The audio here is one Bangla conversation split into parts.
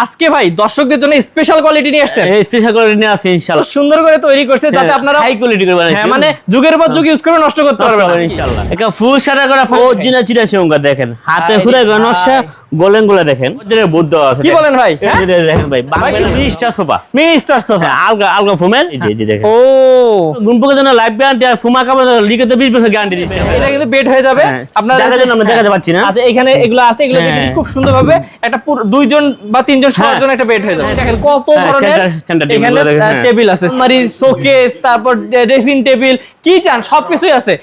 আজকে ভাই দর্শকদের জন্য স্পেশাল কোয়ালিটি নিয়ে আসছেন। এই স্পেশাল কোয়ালিটি নিয়ে আসছেন তো ইনশাআল্লাহ সুন্দর করে তৈরি করছে যাতে আপনারা হাই কোয়ালিটি করে বানাইছি হ্যাঁ মানে যুগের পর যুগ ইউজ করে নষ্ট করতে পারবেন। ইনশাআল্লাহ এটা ফুল সাদা করা অরিজিনাল চিরা সেউঙ্গা দেখেন। হাতে খুলে নকশা গোলেনগুলা দেখেন আছে কি বলেন ভাই? দেখেন ভাই minister sofa. Mini star sofa. হ্যাঁ আলগা আলগা ফুমেন। দেখেন। ও। গুণপকের জন্য লাইফ গ্যারান্টি আর ফুমা কাপড় লিখে তো 20 বছর গ্যারান্টি দিচ্ছে। এটা কিন্তু বেড হয়ে যাবে। হ্যাঁ, আপনারা দেখার জন্য আমরা দেখাতে পারছি না। আচ্ছা এখানে এগুলো আছে এগুলো হ্যাঁ। খুব সুন্দরভাবে একটা দুইজন বা তিনজন হ্যাঁ। ছয়জন একটা বেড হয়ে যাবে। দেখেন কত হ্যাঁ, ধরনের এখানে হ্যাঁ। টেবিল আছে। মারি শোকেস তারপর ড্রেসিং টেবিল কি চান? সবকিছুই আছে।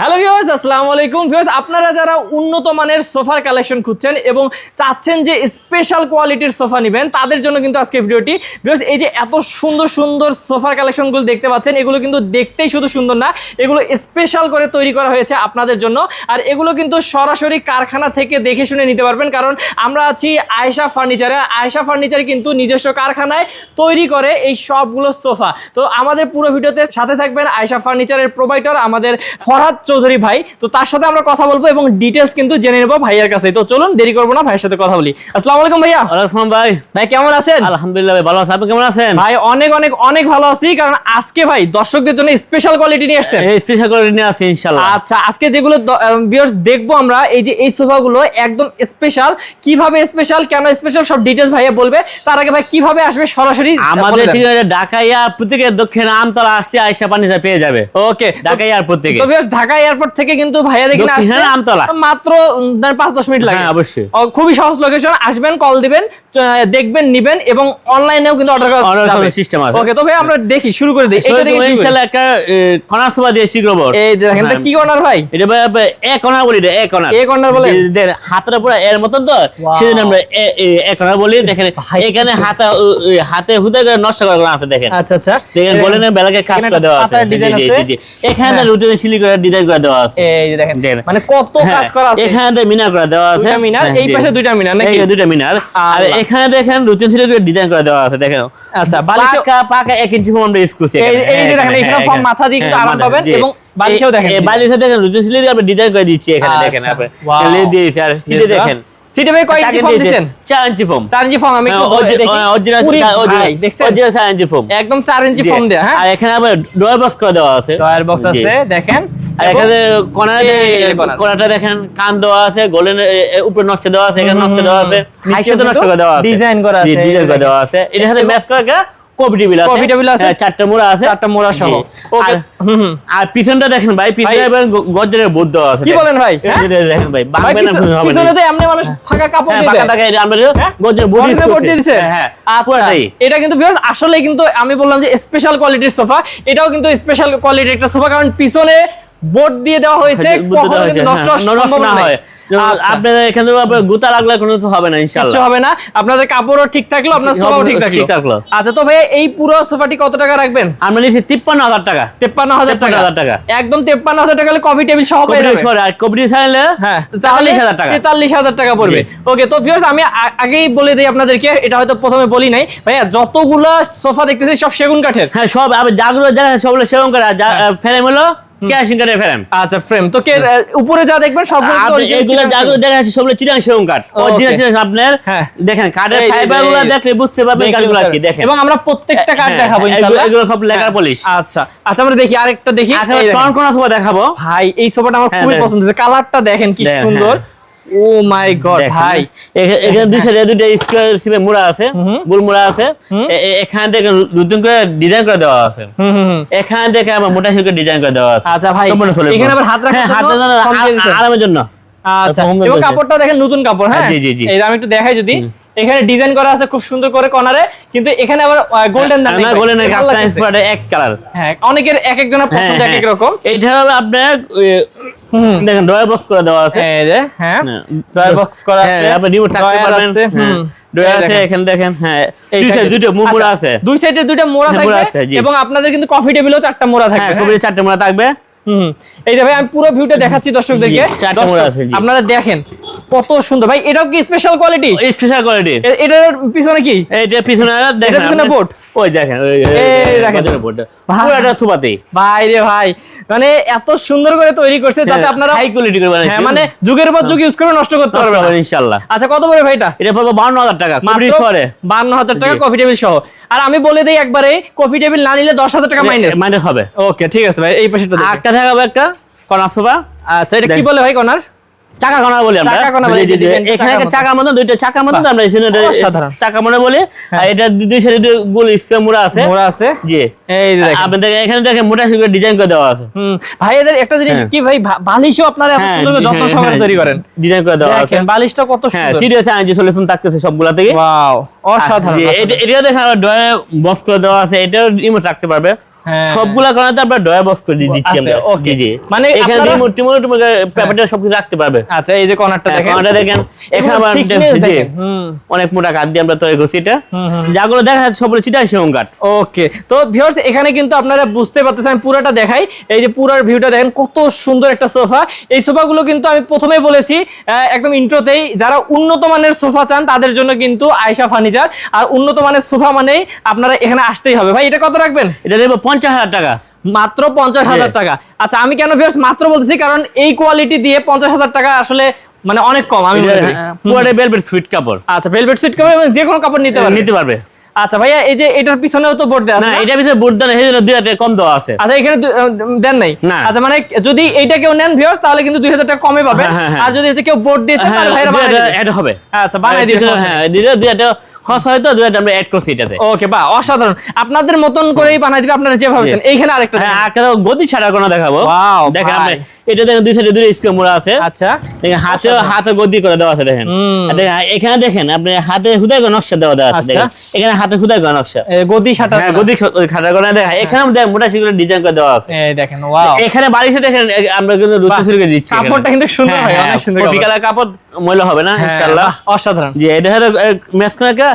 হ্যালো ভিউয়ার্স আসসালামু আলাইকুম। ভিউয়ার্স আপনারা যারা উন্নত মানের সোফার কালেকশন খুঁজছেন এবং চাচ্ছেন যে স্পেশাল কোয়ালিটির সোফা নেবেন, তাদের জন্য কিন্তু আজকে ভিডিওটি। ভিউয়ার্স এই যে এত সুন্দর সুন্দর সোফার কালেকশনগুলো দেখতে পাচ্ছেন, এগুলো কিন্তু দেখতেই শুধু সুন্দর না, এগুলো স্পেশাল করে তৈরি করা হয়েছে আপনাদের জন্য। আর এগুলো কিন্তু সরাসরি কারখানা থেকে দেখে শুনে নিতে পারবেন, কারণ আমরা আছি আয়শা ফার্নিচারে আয়শা ফার্নিচার কিন্তু নিজস্ব কারখানায় তৈরি করে এই সবগুলো সোফা। তো আমাদের পুরো ভিডিওতে সাথে থাকবেন আয়শা ফার্নিচারের প্রোভাইডার আমাদের ফরহাদ চৌধুরী ভাই তো তার সাথে আমরা কথা বলব এবং ডিটেলস কিন্তু জেনে নেব ভাইয়ের কাছে। তো চলুন দেরি করব না ভাইয়ের সাথে কথা বলি। আসসালামু আলাইকুম ভাইয়া। ওয়ালাইকুম ভাই। ভাই কেমন আছেন? আলহামদুলিল্লাহ ভাই ভালো আছেন আপনি কেমন আছেন? ভাই অনেক অনেক অনেক ভালো আছি কারণ আজকে ভাই দর্শকদের জন্য স্পেশাল কোয়ালিটি নিয়ে আসছেন। এই স্পেশাল কোয়ালিটি নিয়ে আছে ইনশাআল্লাহ। আচ্ছা আজকে যেগুলো ভিউয়ার্স দেখব আমরা এই যে এই সোফাগুলো একদম স্পেশাল কীভাবে স্পেশাল কেন স্পেশাল সব ডিটেলস ভাইয়া বলবে। তার আগে ভাই কীভাবে আসবে সরাসরি আমাদের ঠিক আছে ঢাকা এয়ারপোর্ট থেকে দক্ষিণ আমতলা আসছে আয়সা পানি পেয়ে যাবে। ওকে ঢাকা এয়ারপোর্ট থেকে। তো viewers, ঢাকা এয়ারপোর্ট থেকে কিন্তু ভাইয়া দেখেন আসতে আমতলা। মাত্র উম, ধরেন পাঁচ দশ মিনিট লাগে হ্যাঁ, অবশ্যই। খুবই সহজ লোকেশন আসবেন কল দিবেন দেখবেন নিবেন এবং অনলাইনেও কিন্তু অর্ডার করা যাবে system আছে। ওকে তো ভাই আমরা দেখি শুরু করে দিই এটা। ইনশাআল্লাহ একটা কণা দিয়ে এই দেখেন এটা। কি ভাই এটা ভাই কণা বলি এটা এক কণা এ corner বলেন? হাতের পুরো এর মতন তো. সেজন্য আমরা এ- এক কণা বলি দেখেন এখানে কি হাতে হাতে হুদে করে নষ্ট করা আছে দেখেন আচ্ছা আচ্ছা দেখেন গোলেনের বেলাকে কাজ করে দেওয়া আছে। এখানে হ্যাঁ। রুটিনে সিলি করে ডিজাইন করে দেওয়া আছে। এই যে দেখেন। মানে কত হ্যাঁ, কাজ করা আছে। এখানে তো মিনার করে দেওয়া আছে। দুইটা মিনার, হ্যাঁ, এই পাশে দুইটা মিনার নাকি? এই দুইটা মিনার। আর এখানে দেখেন ডিজাইন করে দেওয়া আছে দেখেন। আচ্ছা পাকা পাকা এক ইঞ্চি ফোম আমরা ইউজ করছি এই- যে দেখেন, হ্যাঁ, এখানে ফর্ম মাথা দিয়ে কিন্তু আরাম পাবেন এবং বালিশেও দেখেন। এই বালিশে দেখেন রুটিন সিলি দিয়ে আমরা ডিজাইন করে দিচ্ছি এখানে দেখেন। আচ্ছা, আপনি. দিয়েছি আর সিলি দেখেন। সিটে ভাই কয় ইঞ্চি ফর্ম দিছেন? চার ইঞ্চি ফোম 4 ইঞ্চি ফর্ম আমি হ্যাঁ। অরিজিনাল ভাই, অরিজিনাল দেখছেন? অরিজিনাল চার ইঞ্চি ফোম একদম 4 ইঞ্চি। ফর্ম দেয়া হ্যাঁ? আর এখানে আবার ডয়ার বক্স করে দেওয়া আছে। ডয়ার বক্স আছে দেখেন। আর এখানে এই কোনাটা দেখেন কান দেওয়া আছে গোলেন উপরে নকশা দেওয়া আছে এখানে নকশা দেওয়া আছে নিচে তো নকশা দেওয়া আছে। ডিজাইন করা আছে, ডিজাইন করা দেওয়া আছে। এর সাথে ম্যাচ করা একটা আছে? কপি আছে। চারটা মোড়া আছে। চারটা মোড়া সহ। ওকে আর- হুম হুম। আর পিছনটা দেখেন ভাই পিছনে ভাই- এবার বোর্ড দেওয়া আছে। কি বলেন ভাই? এই? যে দেখেন ভাই ভাই না হবে না পিছনে তো এমনি মানুষ ফাঁকা কাপড় হ্যাঁ, দিয়ে। আমরা হ্যাঁ? বোর্ড বোর্ড হ্যাঁ আচ্ছা, এটা কিন্তু আসলে কিন্তু আমি বললাম যে স্পেশাল কোয়ালিটির সোফা এটাও কিন্তু স্পেশাল কোয়ালিটির একটা সোফা কারণ পিছনে বোর্ড দিয়ে দেওয়া হয়েছে নষ্ট হ্যাঁ, না হয়। আচ্ছা, আপনাদের এখানে গুতা লাগলে কোনো কিছু হবে না হবে না। আপনাদের কাপড়ও ঠিক থাকল আপনার সোফাও ঠিক ঠিক থাকল। থাকল। আচ্ছা তো ভাই এই পুরো সোফাটি কত টাকা রাখবেন? আমরা নিয়েছি তিপ্পান্ন হাজার টাকা। তেপ্পান্ন হাজার টাকা। 53,000 টাকা। একদম তেপ্পান্ন হাজার টাকা হলে কফি টেবিল সহ পেয়ে আর চাইলে হ্যাঁ টাকা। টাকা পড়বে। ওকে তো ভিউয়ার্স আমি আগেই বলে দিই আপনাদেরকে এটা হয়তো প্রথমে বলি নাই। ভাইয়া যতগুলা সোফা দেখতেছি সব সেগুন কাঠের। হ্যাঁ সব আমি জাগুলো জায়গা সবগুলো সেবন করে যা ফ্রেম হলো ক্যাশিং কাঠের ফ্রেম? আচ্ছা ফ্রেম। তো কে উপরে যা দেখবেন সবগুলো তো আপনি এগুলো চিটাগাং দেখা যাচ্ছে সবগুলো চিটাং সেবন কাঠ। অরিজিনাল চিটাং আপনার হ্যাঁ। দেখেন কাঠের দেখলে বুঝতে পারবেন দেখলে কাঠগুলো কি দেখেন। এবং আমরা প্রত্যেকটা কাঠ হ্যাঁ, দেখাবো এগুলো- ইনশাআল্লাহ। এগুলো সব লেকার হ্যাঁ। আচ্ছা আচ্ছা আমরা দেখি আরেকটা দেখি। এখন কোন কোন সোফা দেখাবো? ভাই এই সোফাটা আমার খুবই পছন্দ হয়েছে। কালারটা দেখেন কি সুন্দর। ও মাই গড ভাই। এখানে দুই সাইডে দুইটা স্কোয়ার শিপে মুড়া আছে। গোল মুড়া আছে। এখানে দেখেন নতুন করে ডিজাইন করে দেওয়া আছে। এখানে দেখে আমার মোটা শিল্পের ডিজাইন করে দেওয়া আছে। আচ্ছা ভাই, এখানে আবার হাত রাখার হ্যাঁ, হাত। আরামের জন্য। আচ্ছা এবং কাপড়টা দেখেন নতুন কাপড় হ্যাঁ জি, জি, জি। আমি একটু দেখাই যদি এখানে ডিজাইন করা আছে খুব সুন্দর করে কর্নারে কিন্তু এখানে আবার গোল্ডেন না গোল্ডেন কাজ এক কালার হ্যাঁ অনেকের এক একজনের পছন্দ এক এক রকম। এটা হলো আপনার দেখেন ড্রয়ার বক্স করে দেওয়া আছে। এই যে, হ্যাঁ। ড্রয়ার বক্স করা হ্যাঁ, আছে। আপনি রিমোট থাকতে পারবেন ড্রয়ার আছে এখানে দেখেন হ্যাঁ দুই side দুটো মুড়া আছে। দুই সাইডে মোড়া হ্যাঁ, থাকবে আছে, এবং আপনাদের কিন্তু কফি টেবিলও চারটা মোড়া হ্যাঁ চারটে মোড়া থাকবে। ভাই আমি পুরো ভিউটা দেখাচ্ছি দর্শকদেরকে। জি, চারটা মোড়া আছে, আপনারা দেখেন কত সুন্দর। ভাই এটাও কি স্পেশাল কোয়ালিটি স্পেশাল কোয়ালিটি এটার পিছনে কি? এইটা পিছনে দেখেন পিছনে board? ওই দেখেন এই দেখেন। বোর্ডটা পুরোটা সুপাতি। ভাই রে ভাই মানে এত সুন্দর করে তৈরি করছে যাতে আপনারা হাই কোয়ালিটি করে বানাইছি। হ্যাঁ মানে যুগের পর যুগ ইউজ করে নষ্ট করতে। ইনশাআল্লাহ। আচ্ছা কত পড়বে ভাইটা এটা? পড়বে 52000 টাকা মাত্র কুবরি শহরে। বান্ন হাজার টাকা কফি টেবিল সহ। আর আমি বলে দিই একবারে কফি টেবিল না নিলে দশ হাজার টাকা মাইনাস মাইনাস হবে। ওকে ঠিক আছে ভাই এই পাশেটা। আরেকটা দেখাবো একটা কর্নার সোফা। আচ্ছা এটা কি। বলে ভাই কনার চাকা বলি আমরা এখানে চাকা একটা মতো। চাকা মতো দুইটা চাকা মতো বাহ। আমরা। চাকা মনে বলি আর এটা দুই সাইডে দুই গোল স্কোয়ার মোড়া আছে মোড়া আছে জি এই দেখেন। এখানে দেখেন মোটা ডিজাইন করে দেওয়া আছে হুম ভাই এদের একটা জিনিস হ্যাঁ। কি ভাই বালিশও আপনারা এত সুন্দর করে যত্ন সহকারে তৈরি করেন ডিজাইন করে দেওয়া আছে দেখেন বালিশটা কত হ্যাঁ সুন্দর সিরিয়াস আইনজি সলিউশন থাকতেছে সবগুলা থেকে ওয়াও অসাধারণ এটা- দেখেন ডয়ে বক্স করে দেওয়া আছে এটাও রিমোট রাখতে পারবে হ্যাঁ। সবগুলা কারণে আমরা বক্স করে দিচ্ছি আমরা। okay। জি মানে এখানে আপনারা- রিমোট টিমোট পেপারটা সবকিছু রাখতে পারবে। আচ্ছা এই যে কর্নারটা দেখেন। কর্নারটা দেখেন। এখানে অনেক মোটা কাঠ দিয়ে আমরা তৈরি করছি এটা। যাগুলো দেখা যাচ্ছে সবগুলো চিটাই কাঠ। ওকে তো ভিউয়ার্স এখানে কিন্তু আপনারা বুঝতে পারতেছেন আমি পুরোটা দেখাই। এই যে পুরোর ভিউটা দেখেন কত সুন্দর একটা সোফা। এই সোফাগুলো কিন্তু আমি প্রথমেই বলেছি একদম ইন্ট্রোতেই যারা উন্নত মানের সোফা চান তাদের জন্য কিন্তু আয়শা ফার্নিচার আর উন্নত মানের সোফা মানেই আপনারা এখানে আসতেই হবে। ভাই এটা কত রাখবেন? এটা নেব পঞ্চাশ হাজার টাকা। মাত্র পঞ্চাশ হাজার টাকা। আচ্ছা আমি কেন ভিউস মাত্র বলতেছি কারণ এই কোয়ালিটি দিয়ে পঞ্চাশ হাজার টাকা আসলে মানে অনেক কম আমি হ্যাঁ, পুয়ারে ভেলভেট সুইট কাপড়। আচ্ছা ভেলভেট সুইট কাপড় এবং যে কোনো কাপড় নিতে হ্যাঁ, পারবে। নিতে পারবে। আচ্ছা ভাইয়া এই যে এটার পিছনেও তো বোর্ড দেওয়া আছে না? পিছনে বোর্ড দেন এই জন্য 2000 কম দেওয়া আছে। আচ্ছা এখানে দেন নাই? আচ্ছা মানে যদি এইটা কেউ নেন ভিউস তাহলে কিন্তু 2000 টাকা কমে পাবে। হ্যাঁ, আর যদি হচ্ছে কেউ বোর্ড দিয়েছে তাহলে ভাইরা হবে। আচ্ছা বানাই দিয়েছে হ্যাঁ দুই হাজার খস হয় তো আমরা অ্যাড করছি এটাতে। ওকে বা অসাধারণ। আপনাদের মতন করেই বানাই দিবে আপনারা যেভাবে এইখানে আরেকটা হ্যাঁ ছাড়া কোনো দেখাবো। দেখেন এটা দেখেন দুই সাইডে দুটো স্ক্রু মোড়া আছে। আচ্ছা। দেখেন হাতে হাতে গদি করে দেওয়া আছে দেখেন। দেখেন এখানে দেখেন আপনি হাতে হুদাই করে নকশা দেওয়া দেওয়া আছে আচ্ছা। দেখেন। এখানে হাতে হুদাই করে নকশা। গদি ছাটা হ্যাঁ ছাটা করে দেখেন হ্যাঁ। এখানে দেখেন মোটা সেগুলো ডিজাইন করে দেওয়া আছে। এই দেখেন ওয়াও এখানে বাড়িতে দেখেন আমরা কিন্তু রুচি শুরু করে দিচ্ছি কাপড়টা কিন্তু সুন্দর হ্যাঁ, হয় হ্যাঁ, অনেক সুন্দর কফি কাপড়। ময়লা হবে না ইনশাআল্লাহ। অসাধারণ। জি এটা হলো মেসকানাকা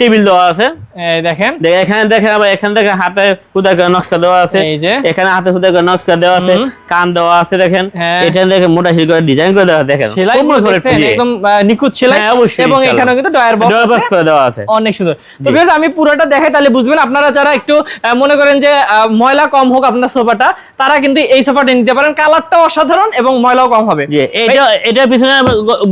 টেবিল দেওয়া আছে। দেখেন। এখানে দেখেন আবার এখানে দেখেন হাতে হুদা করে নকশা দেওয়া আছে। এই যে। এখানে হাতে হুদা করে নকশা দেওয়া আছে। কান দেওয়া আছে দেখেন। হ্যাঁ। দেখেন মোটা শিল করে ডিজাইন করে দেওয়া দেখেন। সেলাই খুব সুন্দর দেখছেন, জি। একদম নিখুঁত সেলাই। হ্যাঁ, এবং ইনশাআল্লাহ। কিন্তু ডয়ার বক্স Door box দেওয়া আছে। অনেক সুন্দর। তো জি। আমি পুরোটা তাহলে বুঝবেন আপনারা যারা একটু মনে করেন যে ময়লা কম হোক আপনার সোফাটা তারা কিন্তু এই সোফাটা নিতে পারেন। কালারটাও অসাধারণ এবং ময়লাও কম হবে। এটা এটার পিছনে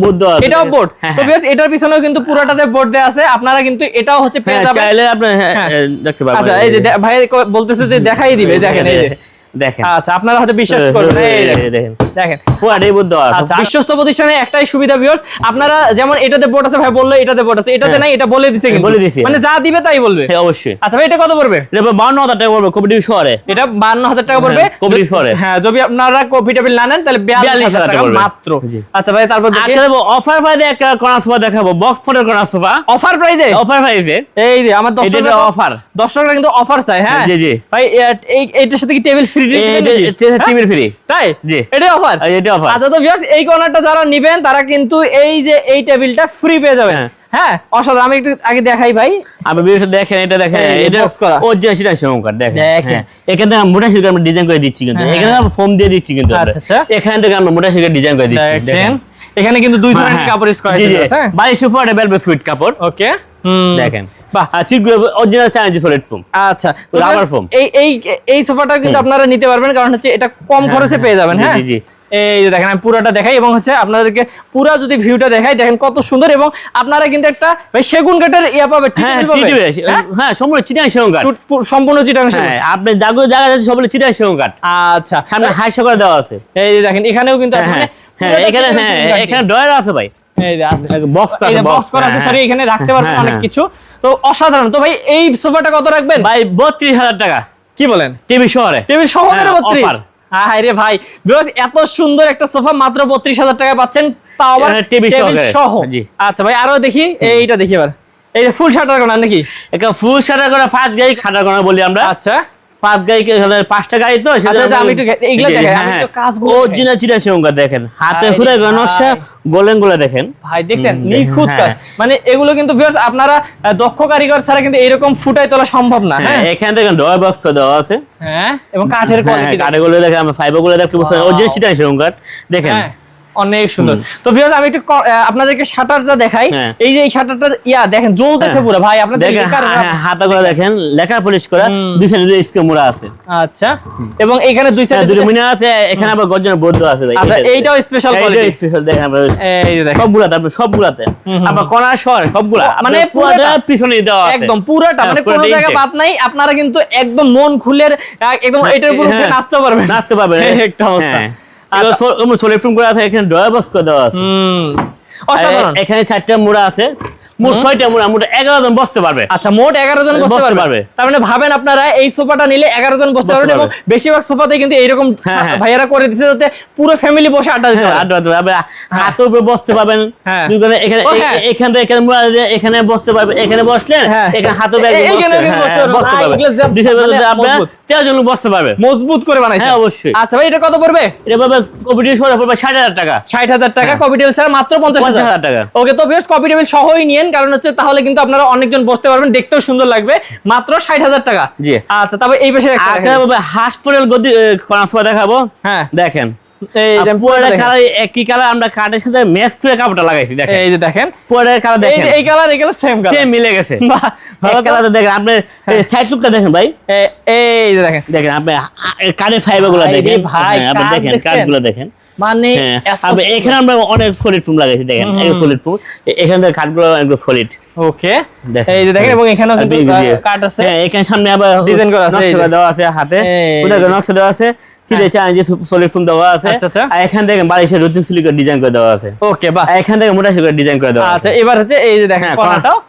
বোর্ড দেওয়া আছে এটাও বোর্ড হ্যাঁ, তো হ্যাঁ। এটার পিছনেও কিন্তু পুরোটাতে বোর্ড দেওয়া আছে। আপনারা কিন্তু এটাও হচ্ছে পেয়ে হ্যাঁ যাবেন চাইলে আপনি হ্যাঁ, হ্যাঁ। দেখতে পারবেন আচ্ছা এই যে ভাই বলতেছে যে দেখাই দিবে দেখেন এই যে দেখেন আচ্ছা আপনারা হয়তো বিশ্বাস করবেন এই দেখেন। দেখেন। দেখেন আচ্ছা বিশ্বস্ত প্রতিষ্ঠানে একটাই সুবিধা ভিউয়ার্স আপনারা যেমন এটাতে বোর্ড আছে ভাই বলল এটাতে বোর্ড আছে এটাতে হ্যাঁ। নাই এটা বলে দিছে বলে দিছে, মানে যা দিবে তাই বলবে। হ্যাঁ অবশ্যই। আচ্ছা ভাই এটা কত পড়বে? এটা বাউন্ন হাজার টাকা পড়বে কমিটি শহরে। এটা বান্ন হাজার টাকা পড়বে। হ্যাঁ, যদি- ফরে। হ্যাঁ যদি আপনারা কপি টেবিল না নেন তাহলে বিয়াল্লিশ হাজার টাকা মাত্র। আচ্ছা ভাই তারপর দেখি। অফার প্রাইজে একটা কর্নার সোফা দেখাবো বক্স ফোনের কর্নার সোফা অফার প্রাইজে অফার প্রাইজে এই যে আমার এটা দর্শকরা offer। দর্শকরা কিন্তু অফার চাই হ্যাঁ? জি, জি। ভাই এই এইটার সাথে কি টেবিল ফ্রি টিভির ফ্রি তাই? জি। এটাই অফার এটা offer। আচ্ছা তো ভিউয়ার্স এই কর্নারটা যারা নেবেন তারা কিন্তু এই যে এই টেবিলটা ফ্রি পেয়ে যাবেন। হ্যাঁ। হ্যাঁ অসাধারণ। আমি একটু আগে দেখাই ভাই। আপনি ভিডিওটা দেখেন এটা দেখেন। এটা। ও যে সেটা সংকার দেখেন। হ্যাঁ। এখান আমরা মোটা শিল্প আমরা ডিজাইন করে দিচ্ছি কিন্তু। হ্যাঁ, এখানে আমরা ফোম দিয়ে দিচ্ছি কিন্তু। আচ্ছা, আচ্ছা। এখান থেকে আমরা মোটা শিল্প ডিজাইন করে দিচ্ছি। দেখেন। এখানে কিন্তু দুই ধরনের কাপড় ইউজ করা। হয়েছে হ্যাঁ। বাইশ ফুট বেলবে সুইট কাপড়। ওকে হুম। দেখেন। বাহ অরিজিনাল চাইনিজ সলিড ফোম আচ্ছা এই এই এই সোফাটা কিন্তু আপনারা নিতে পারবেন কারণ হচ্ছে এটা কম খরচে পেয়ে যাবেন হ্যাঁ? জি, জি। এই যে দেখেন আমি পুরোটা দেখাই এবং হচ্ছে আপনাদেরকে পুরা যদি ভিউটা দেখাই দেখেন কত সুন্দর এবং আপনারা কিন্তু একটা ভাই সেগুন কাঠের ইয়া পাবে হ্যাঁ হ্যাঁ? হ্যাঁ সম্পূর্ণ চিটাং সম্পূর্ণ চিটাং হ্যাঁ আপনি জাগো জায়গা আছে সবগুলো চিটাং সংকার আচ্ছা। সামনে হাই সকার দেওয়া আছে। এই দেখেন এখানেও কিন্তু হ্যাঁ হ্যাঁ এখানে হ্যাঁ এখানে ডয়ার আছে ভাই। বক্স বক্স করা আছে হ্যাঁ, সরি এখানে রাখতে পারবেন হ্যাঁ, অনেক হ্যাঁ। কিছু। তো অসাধারণ। তো ভাই এই সোফাটা কত রাখবেন? ভাই বত্রিশ হাজার টাকা। কি বলেন? টিভি শহরে। টেবিল সহ বত্রিশ? offer। হাই রে ভাই। এত সুন্দর একটা সোফা মাত্র বত্রিশ হাজার টাকা পাচ্ছেন তাও আবার টেবিল সহ। আচ্ছা ভাই আরও দেখি। এইটা দেখি এবার। এই ফুল শাটার কোনা নাকি? একটা ফুল শাটার করা পাঁচ গাড়ি খাটার করা বলি আমরা। আচ্ছা। পাঁচ গাড়ি পাঁচটা গাড়ি তো? আচ্ছা, আচ্ছা। অরিজিনাল চিটা সংকার দেখেন। হাতে নকশা গোলেনগুলা দেখেন। ভাই দেখছেন? নিখুঁত কাজ। হ্যাঁ। মানে এগুলো কিন্তু আপনারা দক্ষ কারিগর ছাড়া কিন্তু এরকম ফুটাই তোলা সম্ভব না হ্যাঁ? হ্যাঁ এখানে দেখেন ডয় দেওয়া আছে। হ্যাঁ এবং কাঠের হ্যাঁ কোয়ালিটি গুলো দেখেন আমরা ফাইবারগুলো দেখতে বুঝতে. অরিজিনাল দেখেন। হ্যাঁ। অনেক সুন্দর। তো ভিউয়ার্স আমি একটু আপনাদেরকে শাটারটা দেখাই। হ্যাঁ। এই যে এই শাটারটা ইয়া দেখেন জ্বলতেছে পুরো। ভাই আপনাদের হ্যাঁ, হ্যাঁ, হাতা করে দেখেন লেখা পলিশ করা দুই সাইডে দুই স্ক্রিন মোড়া আছে। আচ্ছা। এবং এখানে দুই হ্যাঁ, সাইডে দুটো মিনার আছে এখানে আবার গর্জনের বৌদ্ধ আছে ভাই। আচ্ছা, এইটা- এইটাও এইটাও quality। special দেখেন আপনার। এই দেখেন। সবগুলাতে আপনি সবগুলাতে। আপনার কোনা শহর সবগুলা। মানে মানে পুরোটা? পিছনে দেওয়া আছে। একদম পুরোটা মানে হ্যাঁ, কোনো জায়গা। বাদ নাই। আপনারা কিন্তু একদম মন খুলে একদম এটার উপর হ্যাঁ, নাচতে পারবেন। নাচতে পারবেন। একটা অবস্থা। হ্যাঁ এগুলো সো- করে ফ্রেম করা আছে এখানে ড্রয়ার বক্স করে দেওয়া আছে। হুম। এখানে চারটা মোড়া আছে। মোট ছয়টা মোট এগারো জন বসতে পারবে আচ্ছা মোট এগারো জন বসতে পারবে। তার মানে ভাবেন আপনারা এই সোফাটা নিলে এগারো জন বসতে পারবেন এবং বেশিরভাগ সোফাতে কিন্তু এইরকম হ্যাঁ, হ্যাঁ। ভাইয়ারা করে দিচ্ছে যাতে পুরো ফ্যামিলি বসে আড্ডা দিতে হ্যাঁ, পারবে। হাতের উপরে বসতে পারবেন। দুজনে এখানে। এখান থেকে এখানে এখানে বসতে পারবে এখানে বসলেন। এখানে বসতে পারবে। মানে আপনার মজবুত। তেরো জন বসতে পারবে মজবুত করে বানাইছে হ্যাঁ, অবশ্যই। আচ্ছা ভাই এটা কত পড়বে এটা সরে পড়বে ষাট হাজার টাকা ষাট হাজার টাকা। কপি টেবিল ছাড়া মাত্র পঞ্চাশ হাজার 50,000 টাকা। ওকে তো বেশ কপি টেবিল সহই নিয়েন কারণ হচ্ছে তাহলে কিন্তু আপনারা অনেকজন বসতে পারবেন দেখতেও সুন্দর লাগবে। মাত্র ষাট হাজার টাকা। জি। আচ্ছা তারপর এই পাশে হাসপাতাল গদি দেখাবো। হ্যাঁ। দেখেন। কালার একই কালার আমরা কাঠের সাথে ম্যাচ করে কাপড়টা লাগাইছি দেখেন। এই যে দেখেন। পুরোটা কালার দেখেন। এই কালার এই কালার সেম কালার। সেম মিলে গেছে। বাহ, ভালো কালার দেখেন আপনি সাইড লুকটা দেখেন ভাই। এই যে দেখেন। দেখেন আপনি কাঠের ফাইবারগুলো ভাই দেখেন। ভাই, হ্যাঁ, আপনি দেখেন কাঠগুলো দেখেন। মানে হ্যাঁ এখানে আমরা অনেক সলিড ফুম লাগাইছি দেখেন এই সলিড ফুম এখানে কাঠগুলো একদম সলিড ওকে। এই যে দেখেন এবং এখানেও কিন্তু আছে। হ্যাঁ এখানে সামনে আবার Design করা আছে, নকশা দেওয়া আছে হাতে। যে। নকশা দেওয়া আছে? সিলে চান যে সলিড ফুম দেওয়া আছে। আচ্ছা, আচ্ছা। আর এখান থেকে বালিশের রুটিন সিলিকের ডিজাইন করে দেওয়া আছে। ওকে বাহ। এখান থেকে মোটা সিলিকের ডিজাইন করে দেওয়া আছে। আচ্ছা এবার হচ্ছে এই যে দেখেন হ্যাঁ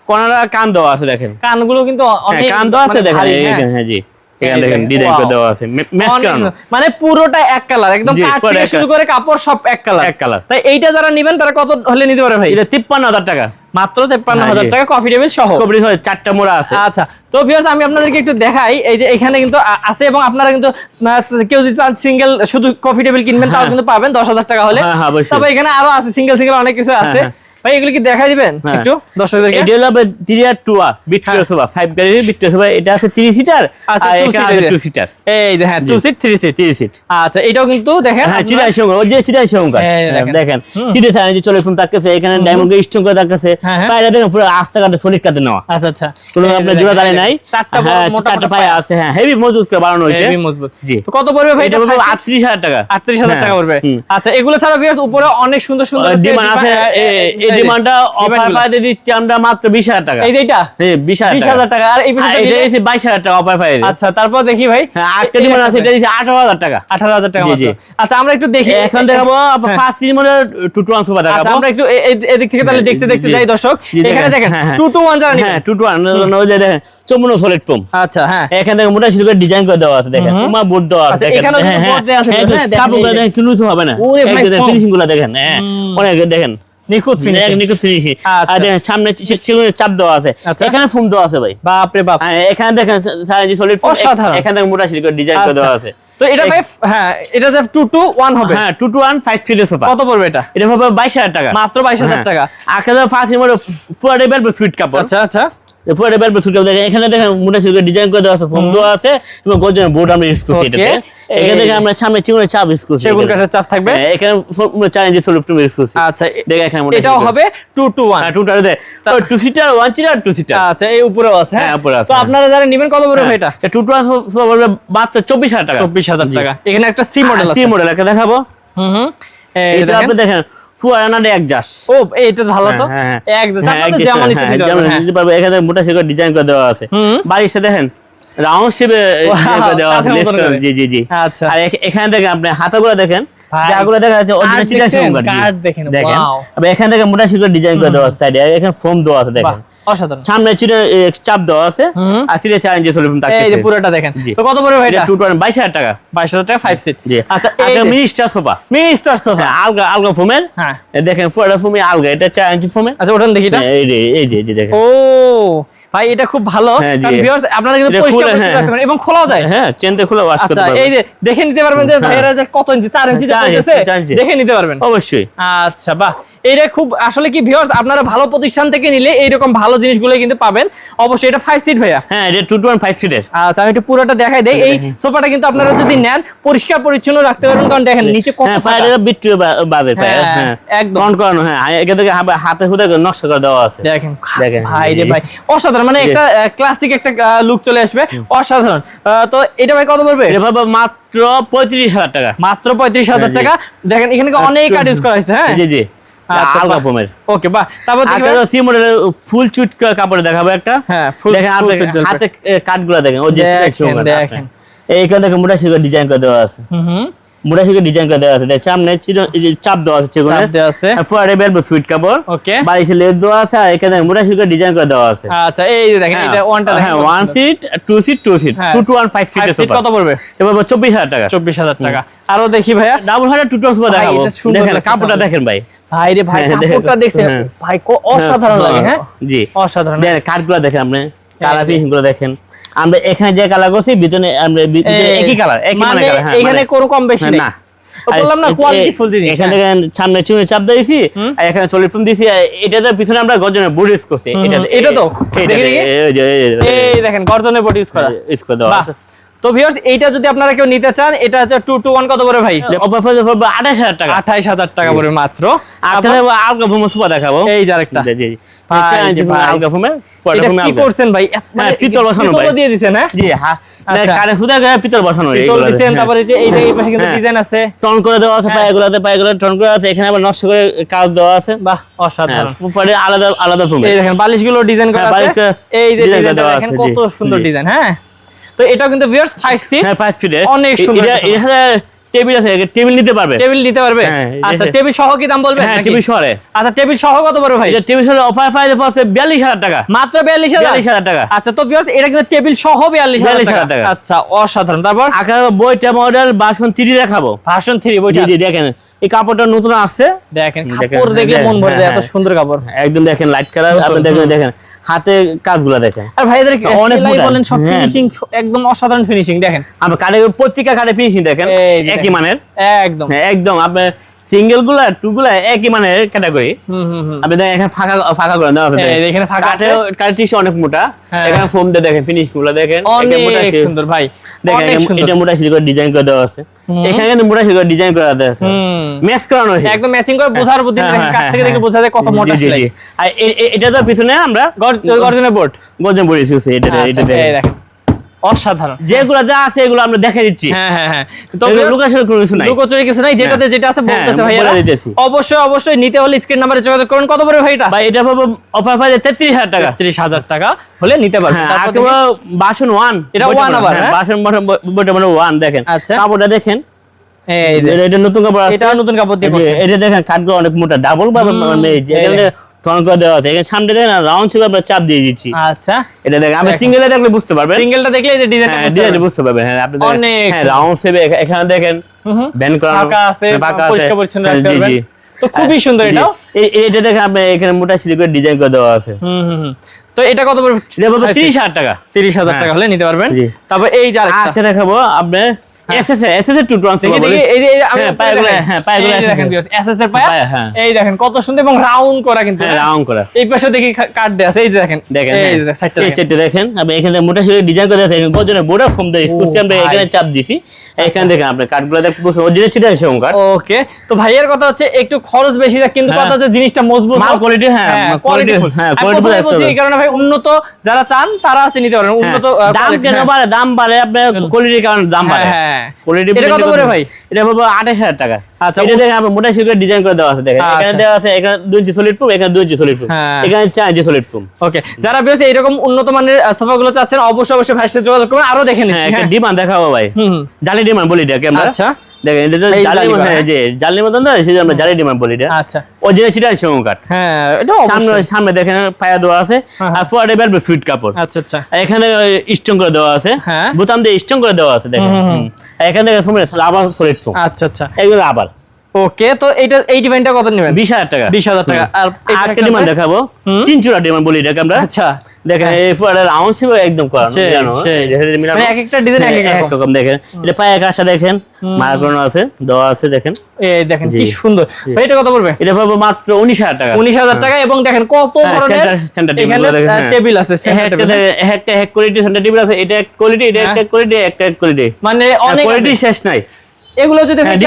কোনাটা কান দেওয়া আছে দেখেন। কানগুলো কিন্তু হ্যাঁ অনেক কান দেওয়া আছে মানে দেখেন হ্যাঁ। হ্যাঁ জি। এখানে দেখেন দেখেন, ডিজাইন করে দেওয়া আছে। ম্যাচ করানো মানে পুরোটা এক কালার একদম জি, থেকে শুরু করে কাপড় সব এক কালার এক colour। তাই এইটা যারা নেবেন তারা কত হলে নিতে পারে ভাই? এটা তিপ্পান্ন হাজার টাকা। মাত্র তেপ্পান্ন হ্যাঁ। টাকা কফি টেবিল সহ। হয় চারটা মোড়া আছে। আচ্ছা তো ভিউয়ার্স আমি আপনাদেরকে একটু দেখাই এই যে এখানে কিন্তু আছে এবং আপনারা কিন্তু কেউ যদি চান সিঙ্গেল শুধু কফি টেবিল কিনবেন তাও হ্যাঁ। কিন্তু পাবেন দশ হাজার টাকা হলে। হ্যাঁ, হ্যাঁ, তবে এখানে আরও আছে সিঙ্গেল সিঙ্গেল অনেক কিছু আছে। হ্যাঁ। ভাই এগুলো কি দেখাই দিবেন? হ্যাঁ। একটু দর্শকদেরকে? এটা হলো আপনার সোফা ফাইভ বিক্টোরিয়া সোফা এটা আছে থ্রি সিটার আচ্ছা, আর two এখানে আছে এর। সিটার এই হ্যাঁ two seat three seat three seat আচ্ছা এটাও কিন্তু দেখেন হ্যাঁ আপনারা- চিরাই সঙ্গে ওই যে চিরাই সঙ্গে দেখেন। দেখেন। সাইন চলে ফোন এখানে ডায়মন্ড স্টোন করে হ্যাঁ, হ্যাঁ। পায়রা দেখেন পুরো আস্তে কাটে সলিড কাটে নেওয়া। আচ্ছা আচ্ছা। কোনো আপনার জোড়া দাঁড়িয়ে নাই। চারটা বড় হ্যাঁ মোটা চারটা পায়া। আছে হ্যাঁ হেভি মজবুত করে বানানো হয়েছে। হেভি মজবুত। জি। তো কত পড়বে ভাই? এটা বলব আটত্রিশ হাজার টাকা। আটত্রিশ হাজার হ্যাঁ, টাকা পড়বে আচ্ছা এগুলো ছাড়া উপরে অনেক সুন্দর সুন্দর ডিমান্ড আছে ডিমা- এ- এ- এই এই যে, ডিমান্ডটা অফার পাইতে দিচ্ছি আমরা মাত্র বিশ হাজার টাকা। এই যে এটা হ্যাঁ বিশ হাজার বিশ টাকা। আর এই আর এটা দিচ্ছি বাইশ টাকা অফার পাই আচ্ছা তারপর দেখি ভাই। হ্যাঁ আরেকটা ডিমান্ড আছে এটা দিচ্ছি আঠারো টাকা। আঠারো হাজার টাকা মাত্র। আচ্ছা আমরা একটু দেখি। এখন দেখাবো হ্যাঁ। ফার্স্ট আচ্ছা আমরা একটু থেকে তাহলে হ্যাঁ, দেখতে দেখতে যাই দর্শক। এখানে দেখেন হ্যাঁ, হ্যাঁ। টু টু ওয়ান যারা হ্যাঁ নেবেন টু টু ওয়ান। ওই যে দেখেন চমুনো সলিড ফোম আচ্ছা হ্যাঁ। এখান থেকে মোটা সিলকের ডিজাইন করে দেওয়া আছে দেখেন। বোর্ড দেওয়া আছে আচ্ছা। হ্যাঁ, দেওয়া আছে, হ্যাঁ, হ্যাঁ, দেখেন, কাপড়গুলো এই যে। দেখেন কিনুসও হবে না। ওরে ভাই, ফিনিশিংগুলো দেখেন হ্যাঁ। অনেক দেখেন। নিখুঁত ফিনিশিং নিখুঁত ফিনিশিং আচ্ছা। আর দেখেন সামনে সেগুলোর চাপ দেওয়া আছে। আচ্ছা। এখানে ফোম দেওয়া আছে ভাই। বাপ রে বাপ। হ্যাঁ, এখানে দেখেন সাইজ সলিড অসাধারণ। এখানে দেখেন মোটা সিলিকন ডিজাইন করে আচ্ছা। দেওয়া আছে। তো এটা ভাই হ্যাঁ এটা যে টু টু ওয়ান হবে? হ্যাঁ টু টু ওয়ান ফাইভ সিটের সোফা কত পড়বে এটা? এটা হবে বাইশ হাজার টাকা। মাত্র বাইশ হাজার হ্যাঁ। টাকা। আগে ফার্স্ট মধ্যে পুরো টেবিল সুইট কাপড়। আচ্ছা আচ্ছা। পুরো টেবিল সুইট কাপড় দেখেন। এখানে দেখেন মোটা সিলকের ডিজাইন করে দেওয়া আছে ফোম দেওয়া আছে এবং গর্জন বোর্ড আমরা ইউজ করছি এটাতে। এখানে দেখেন আমরা সামনে চিকনের চাপ ইউজ করছি সেগুন কাঠের চাপ থাকবে? হ্যাঁ, এখানে চ্যালেঞ্জ সলিড ফোম ইউজ করছি। আচ্ছা দেখেন এখানে মোটা এটাও হবে টু টু ওয়ান হ্যাঁ টুটার দে two seater one seater two seater আচ্ছা এই উপরেও আছে হ্যাঁ, উপরে আছে, তো হ্যাঁ। আপনারা যারা নেবেন কত পড়বে এটা? টু টু পড়বে মাত্র চব্বিশ হাজার টাকা। চব্বিশ হাজার জি। টাকা। এখানে একটা সি মডেল সি মডেল একটা দেখাবো। হুম হুম। এটা আপনি দেখেন ও ভালো তো হ্যাঁ, হ্যাঁ। হ্যাঁ, এক আপনাদের জাস, যেমন ইচ্ছে দিতে যেমন পারবেন। দিতে পারবে এখানে মোটা শিকড় ডিজাইন করে দেওয়া আছে হুম। বাড়িতে দেখেন রাউন্ড শেপে ডিজাইন দেওয়া আছে। জি জি জি আচ্ছা। আর এখানে দেখেন আপনি হাতাগুলো দেখেন ভাই, যাগুলো দেখা যাচ্ছে অরিজিনাল চিটা দেখছেন? সংকার কাঠ দেখেন, দেখেন এখান থেকে মোটা শিকড় ডিজাইন করে দেওয়া আছে সাইডে এখানে ফোম দেওয়া আছে দেখেন অসাধারণ। সামনে চাপ দেওয়া আছে এই যে পুরোটা দেখেন। তো কত পড়বে ভাই এটা টাকা। বাইশ হাজার টাকা ফাইভ সিট জি। আচ্ছা mini star sofa. Mini star sofa. হ্যাঁ আলগা আলগা ফোমের। হ্যাঁ। দেখেন পুরোটা ফোমে আলগা এটা ইঞ্চি ফোমের আচ্ছা ওঠান দেখি হ্যাঁ, এই যে এই যে এই যে দেখেন। ও ভাই এটা খুব ভালো। কারণ আপনারা কিন্তু পরিষ্কার এবং খোলাও যায়। হ্যাঁ চেনতে খুলে ওয়াশ করতে আচ্ছা পারবেন এই যে দেখে নিতে পারবেন যে কত ইঞ্চি, ইঞ্চি। দেখে নিতে পারবেন। অবশ্যই। আচ্ছা বাহ। এটা খুব আসলে কি ভিউয়ার্স আপনারা ভালো প্রতিষ্ঠান থেকে নিলে এইরকম ভালো জিনিসগুলো কিন্তু পাবেন। অবশ্যই এটা ফাইভ সিট ভাইয়া। হ্যাঁ এটা টু টু ওয়ান ফাইভ সিটের আচ্ছা আমি একটু পুরোটা দেখাই দেই। এই সোফাটা কিন্তু আপনারা যদি নেন পরিষ্কার পরিচ্ছন্ন রাখতে পারবেন। কারণ দেখেন নিচে কত হ্যাঁ বিট্টু বাজে পায়ে হ্যাঁ, হ্যাঁ। একদম। কাউন্ট করানো হ্যাঁ এখান থেকে হাতে- হাতে হুদে করে নকশা করে দেওয়া আছে। দেখেন দেখেন, ভাই রে ভাই। অসাধারণ মানে একটা ক্লাসিক একটা লুক চলে আসবে। অসাধারণ। তো এটা ভাই কত পড়বে? এটা পাবো মাত্র পঁয়ত্রিশ হাজার টাকা। মাত্র পঁয়ত্রিশ হাজার জি। টাকা। দেখেন এখানে অনেক কার্ড ইউজ করা হয়েছে হ্যাঁ। জি জি। আলগা বাহ। ফোমের ওকে বাহ তারপর দেখি ভাই। সি মডেলের ফুল চুট কাপড়ে দেখাবো একটা হ্যাঁ, ফুল দেখেন। হাতে কাটগুলো দেখেন ও যে দেখেন। এইখানে দেখেন মোটা ডিজাইন করে দেওয়া আছে হুম হুম ডিজাইন করে দেওয়া আছে। দেখ সামনে চির- এই যে চাপ দেওয়া আছে চেগুনে চাপ দেওয়া আছে। ফুয়ারে বেলবো সুইট কাপড়। ওকে বাড়িতে লেস দেওয়া আছে আর এখানে মোটা ডিজাইন করে দেওয়া আছে। আচ্ছা এই যে দেখেন এটা ওয়ানটা হ্যাঁ one seat two seat two seat হ্যাঁ। Two two one five seat seat কত পড়বে? এবার চব্বিশ হাজার টাকা। চব্বিশ হাজার টাকা। আরও দেখি ভাইয়া। ডাবল হাজার টু দেখাবো। দেখেন কাপড়টা দেখেন ভাই। ভাই রে ভাই হ্যাঁ, দেখেন। কাপড়টা দেখছেন? হ্যাঁ। ভাই অসাধারণ লাগে হ্যাঁ? জি। অসাধারণ দেখেন কাঠগুলো দেখেন আপনি। কালারগুলো দেখেন। আমরা এখানে যে কালার করছি বিজনে আমরা একই কালার একই মানে কালার হ্যাঁ এখানে মানে- কোনো কম বেশি না বললাম না কোয়ালিটি ফুল জিনিস এখানে হ্যাঁ। সামনে চুনে চাপ দিয়েছি আর এখানে চলে ফোন দিয়েছি এটাতে পিছনে আমরা ইউজ করছি। এটা এটা তো? এই দেখেন বডি ইউজ করা। ইউজ করে দেওয়া। বাহ। আছে তো ভিউয়ার্স এইটা যদি আপনারা কেউ নিতে চান এটা হচ্ছে টু টু ওয়ান কত করে ভাই? অফার প্রাইস পড়বে 28000 টাকা। আঠাইশ হাজার টাকা পড়বে মাত্র। আপনাদের আলগা ফোম সুপা দেখাবো। এই যে আরেকটা। জি জি। আলগা ফোমে এটা কি করছেন ভাই? মানে হ্যাঁ, পিতল বসানো ভাই। দিয়ে দিছেন হ্যাঁ? জি হ্যাঁ। আচ্ছা। কারে হুদা গায়ে পিতল বসানো পিতল দিছেন হ্যাঁ। তারপরে যে এই এই পাশে কিন্তু হ্যাঁ। ডিজাইন আছে। টন করে দেওয়া আছে হ্যাঁ। পায়েগুলোতে পায়েগুলো টন করে আছে এখানে আবার নকশা করে কাজ দেওয়া আছে। বাহ হ্যাঁ অসাধারণ পরে আলাদা আলাদা ফোমে এই দেখেন বালিশগুলো ডিজাইন করা হ্যাঁ, আছে। এই যে করে ডিজাইনটা দেওয়া দেখেন আছে, কত সুন্দর ডিজাইন হ্যাঁ? তো এটাও কিন্তু ভিউয়ার্স 5 সিট হ্যাঁ ফাইভ ফিটে অনেক সুন্দর এটা টেবিল আছে টেবিল নিতে পারবে। টেবিল নিতে পারবে? হ্যাঁ, আচ্ছা টেবিল সহ কি দাম বলবেন হ্যাঁ টেবিল সরে আচ্ছা টেবিল সহ কত পড়বে ভাই? এটা টেবিল সরে অফার প্রাইস আছে বিয়াল্লিশ হাজার টাকা। মাত্র 42000 বিয়াল্লিশ হাজার টাকা। আচ্ছা তো ভিউয়ার্স এটা কিন্তু টেবিল সহ 42000 42,000 টাকা। আচ্ছা অসাধারণ। তারপর? আকার বইটা মডেল বাসন তিরি দেখাবো। ভার্সন 3 জি বইটা জি দেখেন। এই কাপড়টা নতুন আসছে। দেখেন কাপড় দেখলে মন ভরে যায় এত হ্যাঁ, সুন্দর কাপড়। একদম দেখেন লাইট কালার আপনি দেখেন দেখেন হাতে কাজগুলো দেখেন। আর ভাইদের অনেক বলেন সব হ্যাঁ। ফিনিশিং একদম অসাধারণ ফিনিশিং দেখেন। আমরা কাটে পত্রিকা কারে ফিনিশিং দেখেন একই মানের? একদম। হ্যাঁ, একদম আপনার সিঙ্গেলগুলা টু গুলা একই মানের ক্যাটাগরি আপনি দেখেন এখানে ফাঁকা ফাঁকা করে দেওয়া আছে এখানে ফাঁকা আছে। কাঠের অনেক মোটা। হ্যাঁ। এখানে ফোম দিয়ে দেখেন ফিনিশগুলো দেখেন। অনেক সুন্দর ভাই। দেখেন এটা মোটা করে ডিজাইন করে দেওয়া আছে। এখানে কিন্তু মোটা করে ডিজাইন করে দেওয়া আছে। ম্যাচ করানো হয়েছে। একদম ম্যাচিং করে বোঝার বুদ্ধি হ্যাঁ, হ্যাঁ, কাছ থেকে হ্যাঁ, দেখে বোঝা যায় কত মোটা সেলাই। আর এটা তো পিছনে আমরা গর্জনের বোর্ড। গজন বড়ি ইউজ এটা এটা দেখেন। দেখেন। অসাধারণ। যেগুলো যা আছে এগুলো আমরা দেখে দিচ্ছি। হ্যাঁ হ্যাঁ হ্যাঁ। তো এগুলো কিছু নাই। লুকোচুরি কিছু নাই যেটাতে যেটা আছে বলতেছে ভাইয়া বলে দিতেছি। অবশ্যই অবশ্যই নিতে হলে স্ক্রিন নাম্বারে যোগাযোগ করুন। কত পড়বে ভাই এটা? ভাই এটা পাবো অফার টাকা। ত্রিশ হাজার টাকা হলে নিতে পারবেন। তারপর বাসন ওয়ান এটা one আবার? বাসন বইটা মানে ওয়ান দেখেন। আচ্ছা। কাপড়টা দেখেন। এই এটা- নতুন কাপড় আছে। এটা নতুন কাপড় দিয়ে। এটা দেখেন কাঠগুলো অনেক মোটা ডাবল বা হুম, এই যে এই এখানে টন করে দেওয়া আছে। এখানে সামনে দেখেন রাউন্ড ছিল আমরা চাপ দিয়ে দিচ্ছি। আচ্ছা। এটা দেখেন আপনি দেখেন। দেখলে বুঝতে পারবেন। সিঙ্গেলটা দেখলে এই যে ডিজাইন হ্যাঁ বুঝতে পারবেন। হ্যাঁ আপনি অনেক হ্যাঁ রাউন্ড শেপে এখানে দেখেন ব্যান করা ফাঁকা আছে ফাঁকা পরিষ্কার পরিচ্ছন্ন হ্যাঁ, রাখতে পারবেন। তো খুবই সুন্দর এই- এটা দেখেন আপনি এখানে মোটা সিঁড়ি করে ডিজাইন করে দেওয়া আছে। হুম হুম হুম। তো এটা কত পড়বে? এটা পাবো তিরিশ হাজার টাকা। তিরিশ হাজার হ্যাঁ। টাকা হলে নিতে পারবেন। তারপর এই যে আরেকটা। দেখাবো আপনার এসএস এসএস টু ট্রান্সফার দেখি দেখি এই যে এই যে আমি হ্যাঁ, উপরে পায়েগুলো, দেখাই। হ্যাঁ, পায়েগুলো এই যে SS দেখেন এর। এসএস এর পায়া পায়া, হ্যাঁ। এই দেখেন কত সুন্দর এবং রাউন্ড করা কিন্তু হ্যাঁ হ্যাঁ। রাউন্ড করা এই পাশে দেখি কাট দেয়া আছে এই যে দেখেন দেখেন এই হ্যাঁ। যে সাইডটা এই দেখেন। চেটে এখানে মোটা সিঁড়ি ডিজাইন করে আছে গজনে বোর্ডা ফোম দিয়ে স্কুচি আমরা এখানে চাপ দিছি এখানে দেখেন আপনি কাঠগুলো দেখতে অরিজিনাল চিটা আছে কাঠ ওকে তো ভাইয়ের কথা হচ্ছে একটু খরচ বেশি যায় কিন্তু হ্যাঁ। কথা হচ্ছে জিনিসটা মজবুত মাল হোক। হ্যাঁ। হ্যাঁ, হবে। এই কারণে ভাই উন্নত যারা চান তারা হচ্ছে নিতে পারেন উন্নত দাম কেন হ্যাঁ। বাড়ে দাম বাড়ে আপনার কোয়ালিটির কারণে দাম বাড়ে হ্যাঁ, হ্যাঁ। কোয়ালিটি এটা কত করে ভাই? এটা পাবো আঠাশ টাকা। আচ্ছা, এটা দেখেন আপনার মোটা সিঁড়ি ডিজাইন করে দেওয়া আছে দেখেন। আচ্ছা। এখানে দেওয়া আছে এখানে দুই ইঞ্চি সলিড প্রুফ এখানে দুই ইঞ্চি সলিড প্রুফ হ্যাঁ। এখানে চার ইঞ্চি সলিড প্রুফ ওকে যারা বেশি এরকম উন্নত মানের সোফা গুলো চাচ্ছেন অবশ্যই অবশ্যই সাথে যোগাযোগ করবেন। আরও দেখে হ্যাঁ একটা হ্যাঁ। ডিমান্ড দেখাবো ভাই। জালি ডিমান্ড বলি আমরা আচ্ছা। দেখেন এটা জালি মানে যে জালি মতন না সেই আমরা জালি ডিমান্ড বলি এটা। আচ্ছা। অরিজিনাল চিটা সংকার হ্যাঁ এটা সামনে সামনে দেখেন পায়া দেওয়া আছে। হ্যাঁ, আর ফোয়ারে বেলবে সুইট কাপড়। আচ্ছা আচ্ছা। এখানে করে দেওয়া আছে। হ্যাঁ। বোতাম দিয়ে করে দেওয়া আছে দেখেন। এখানে দেখেন সময় আবার সলিড আচ্ছা আচ্ছা। এগুলো আবার ওকে তো এইটা এই ডিজাইনটা কত নেবেন? বিশ হাজার টাকা। বিশ হাজার টাকা। আর একটা ডিমান্ড দেখাবো। চূড়া ডিমান্ড বলি এটাকে আমরা। আচ্ছা। দেখেন এই ফুয়ারের রাউন্ড ছিল একদম করা জানো। মানে এক একটা design এক এক হ্যাঁ, রকম। দেখেন। এটা পায়ে কাঁচা দেখেন। মার্কন আছে দেওয়া আছে দেখেন। এই দেখেন কি সুন্দর। ভাই এটা কত পড়বে? এটা পাবো মাত্র উনিশ হাজার টাকা। উনিশ হাজার টাকা এবং দেখেন কত হ্যাঁ, ধরনেরগুলো দেখেন, হ্যাঁ। টেবিল আছে center একটা হ্যাঁ? এক কোয়ালিটি সেন্টার টেবিল আছে এটা এক কোয়ালিটি এটা একটা কোয়ালিটি একটা এক কোয়ালিটি মানে অনেক কোয়ালিটি শেষ নাই। এগুলো যদি হ্যাঁ,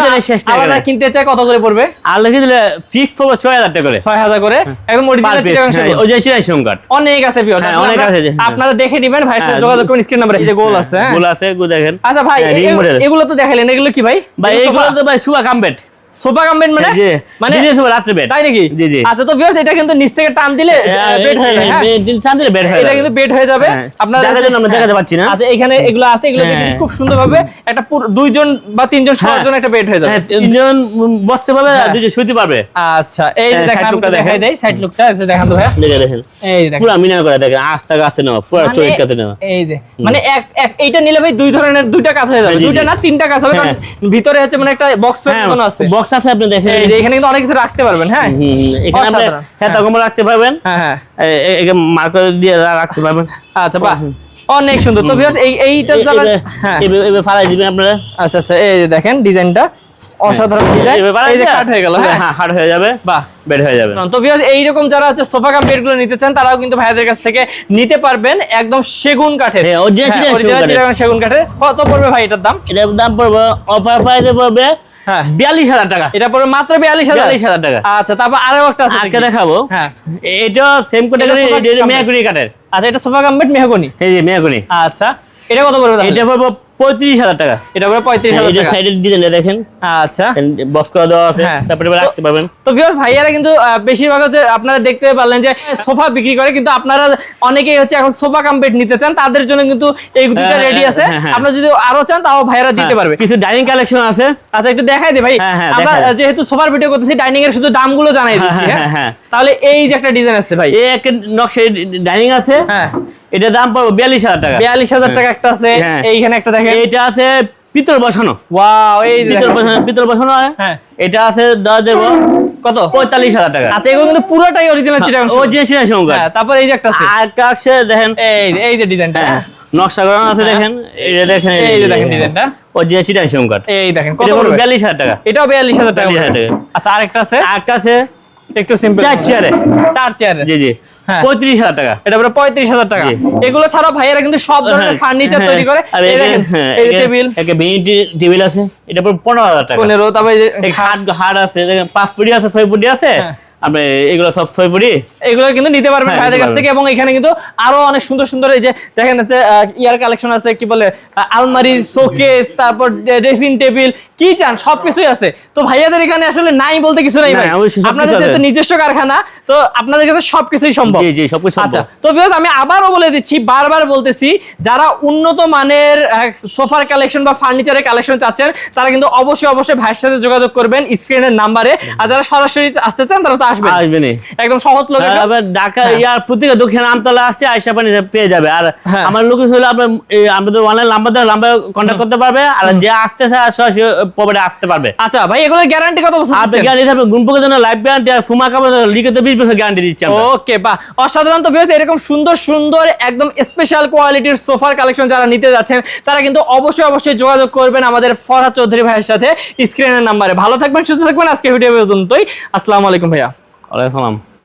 আলাদা কিনতে চাই কত করে পড়বে? আর লিখে দিলে ফিক্স পড়ব ছয় হাজার টাকা করে। ছয় হাজার করে। একদম piece, চিটাগাং হ্যাঁ। ওই যে সিরাই অনেক আছে। হ্যাঁ, অনেক আছে। হ্যাঁ। আপনারা দেখে নিবেন ভাই সাথে হ্যাঁ, যোগাযোগ করুন স্ক্রিন নাম্বারে এই যে গোল আছে হ্যাঁ। গোল আছে গো দেখেন। আচ্ছা ভাই হ্যাঁ। এগুলো তো দেখাইলেন এগুলো কি ভাই? ভাই এগুলো তো ভাই সুয়া কামবেট সোফা কাম্বেন মানে মানে রাত্রে বেড তাই নাকি জি, জি। আচ্ছা তো ভিউয়ার্স এটা কিন্তু নিচ থেকে টান দিলে বেড হয়ে যায় হ্যাঁ? চাঁদের বেড হয়ে এটা কিন্তু বেড হয়ে যাবে হ্যাঁ। আপনারা দেখার জন্য আমরা হ্যাঁ। দেখাতে পারছি না। আচ্ছা এখানে এগুলো আছে এগুলো। খুব সুন্দরভাবে একটা দুইজন বা তিনজন একটা বেড হয়ে যাবে তিনজন বসতে পারবে হ্যাঁ। শুতে পারবে আচ্ছা এই দেখেন side আমি look টা দেখাই দেই সাইড লুকটা দেখান তো দেখে দেখেন এই দেখেন পুরো মিনা করে দেখেন আস্তে নেওয়া পুরো মানে নেওয়া এই যে মানে এক এইটা নিলে ভাই দুই ধরনের দুইটা কাজ হয়ে যাবে দুইটা না তিনটা কাজ হবে কারণ। ভিতরে হচ্ছে মানে একটা বক্স মতো আছে বক্স আছে আপনি দেখেন এখানে কিন্তু অনেক কিছু রাখতে পারবেন হ্যাঁ? এখানে আপনি অসাধারণ। হ্যাঁ রাখতে পারবেন। হ্যাঁ হ্যাঁ। মার্কার দিয়ে রাখতে পারবেন। আচ্ছা বাহ। অনেক সুন্দর। তো ভিউয়ার্স এই এইটা যারা হ্যাঁ। ফালাই দিবেন আপনারা। আচ্ছা আচ্ছা এই যে দেখেন ডিজাইনটা। অসাধারণ ডিজাইন। এই যে কাট হয়ে গেল হ্যাঁ। হ্যাঁ হার্ড হয়ে যাবে। বাহ। বেড হয়ে যাবে। তো ভিউয়ার্স এইরকম যারা হচ্ছে সোফা কাম বেডগুলো নিতে চান তারাও কিন্তু ভাইয়াদের কাছ থেকে নিতে পারবেন একদম সেগুন কাঠের। হ্যাঁ, হ্যাঁ, সেগুন কাঠের। কত পড়বে ভাই এটার দাম? এটার দাম পড়বে অফার প্রাইসে পড়বে হ্যাঁ বিয়াল্লিশ হাজার টাকা। এটা পড়বে মাত্র বিয়াল্লিশ হাজার। টাকা। আচ্ছা তারপর আরও একটা আজকে দেখি। দেখাবো। হ্যাঁ। এটা সেম ক্যাটাগরি কাম কাঠের। আচ্ছা এটা সোফা কাম বেড মেহগনি? এই যে আচ্ছা এটা কত পড়বে এটা পড়বে পঁয়ত্রিশ হাজার টাকা। এটা পড়বে পঁয়ত্রিশ হাজার টাকা। সাইডের ডিজাইনটা দেখেন। আচ্ছা। বক্স করা দেওয়া আছে হ্যাঁ। তারপরে রাখতে পারবেন। তো ভিউয়ার্স ভাইয়ারা কিন্তু বেশিরভাগ হচ্ছে আপনারা দেখতে পারলেন যে সোফা বিক্রি করে কিন্তু আপনারা অনেকেই হচ্ছে এখন সোফা কাম বেড নিতে চান তাদের জন্য কিন্তু এই দুটো হ্যাঁ, রেডি হ্যাঁ, আছে। হ্যাঁ, হ্যাঁ। আপনারা যদি আরও চান তাও ভাইয়ারা দিতে হ্যাঁ, পারবে। কিছু ডাইনিং কালেকশন আছে। আচ্ছা একটু দেখাই দে ভাই। হ্যাঁ, হ্যাঁ, আমরা যেহেতু সোফার ভিডিও করতেছি ডাইনিং এর শুধু দামগুলো জানাই হ্যাঁ, দিচ্ছি হ্যাঁ, হ্যাঁ। হ্যাঁ। তাহলে এই যে একটা ডিজাইন আছে ভাই। এই একটা নকশা ডাইনিং আছে। হ্যাঁ। এটা দাম পড়বে বিয়াল্লিশ হাজার টাকা। বিয়াল্লিশ হাজার টাকা একটা আছে হ্যাঁ। এইখানে একটা দেখেন। এটা আছে পিতল বসানো। ওয়াও এই পিতল বসানো পিতল বসানো হয়। হ্যাঁ। এটা আছে দেওয়া দেবো কত? পঁয়তাল্লিশ হাজার টাকা। আচ্ছা এগুলো কিন্তু পুরোটাই অরিজিনাল চিটাগাং ও যে সিনা সংখ্যা। হ্যাঁ তারপর এই যে একটা আছে। আর দেখেন। এই এই যে ডিজাইনটা হ্যাঁ নকশা করানো আছে দেখেন। এটা দেখেন এই যে দেখেন ডিজাইনটা ও যে চিটাই সংখ্যা এই দেখেন কত এটা পড়বে পড়বে? বিয়াল্লিশ হাজার টাকা। এটাও বিয়াল্লিশ হাজার টাকা 42,000 পড়বে। টাকা। আচ্ছা আরেকটা আছে। আর একটা আছে একটু সিম্পল চার চেয়ারে। চার চেয়ার। জি জি। হ্যাঁ। পঁয়ত্রিশ হাজার টাকা। এটা পুরো পঁয়ত্রিশ হাজার টাকা। এগুলো ছাড়া ভাইয়েরা কিন্তু সব ধরনের হ্যাঁ, ফার্নিচার হ্যাঁ। তৈরি করে। এই হ্যাঁ, টেবিল টেবিল আছে। এটা পর পনেরো হাজার টাকা। পনেরো তারপরে হাট হাট আছে পাঁচ ফুটি আছে ছয় ফুটি আছে। হ্যাঁ। আপনি এগুলো সব ছয় ফুটি এগুলো কিন্তু নিতে পারবেন হ্যাঁ, ভাইদের কাছ থেকে এবং এখানে কিন্তু আরও অনেক সুন্দর সুন্দর এই যে দেখেন হচ্ছে ইয়ার কালেকশন আছে কি বলে আলমারি শোকেস তারপর ড্রেসিং টেবিল কি চান সবকিছুই আছে। তো ভাইয়াদের এখানে আসলে নাই বলতে কিছু নাই ভাই। আপনাদের যেহেতু নিজস্ব কারখানা তো আপনাদের কাছে সবকিছুই সম্ভব। জি জি সবকিছু আচ্ছা তো বিকজ আমি আবারও বলে দিচ্ছি বারবার বলতেছি যারা উন্নত মানের সোফার কালেকশন বা ফার্নিচারের কালেকশন চাচ্ছেন তারা কিন্তু অবশ্যই অবশ্যই ভাইয়ের সাথে যোগাযোগ করবেন স্ক্রিনের নাম্বারে। আর যারা সরাসরি আসতে চান তারা তো আসবেন। আসবেনি একদম সহজ লোকেশন আবার ঢাকা হ্যাঁ। দক্ষিণ আমতলা আসছে আয়সা পানি পেয়ে যাবে। আর হ্যাঁ। আমার লোকেশন হলো আপনার আমাদের অনলাইন নাম্বার দেওয়া নাম্বার কন্ট্যাক্ট করতে পারবে আর যে আসতে চায় সরাসরি পকেটে আসতে পারবে। আচ্ছা ভাই এগুলোর গ্যারান্টি কত বছর আপনি গ্যারান্টি গুণপকের জন্য লাইফ গ্যারান্টি আর ফুমা কাপড় লিখিত বিশ বছর গ্যারান্টি দিচ্ছি ওকে বা অসাধারণ তো ভিউয়ার্স এরকম সুন্দর সুন্দর একদম স্পেশাল কোয়ালিটির সোফার কালেকশন যারা নিতে যাচ্ছেন তারা কিন্তু অবশ্যই অবশ্যই যোগাযোগ করবেন আমাদের ফরহাদ চৌধুরী ভাইয়ের সাথে স্ক্রিনের নাম্বারে ভালো থাকবেন সুস্থ থাকবেন আজকে ভিডিও পর্যন্তই। আসসালামু আলাইকুম ভাইয়া। ওয়ালাইকুম সালাম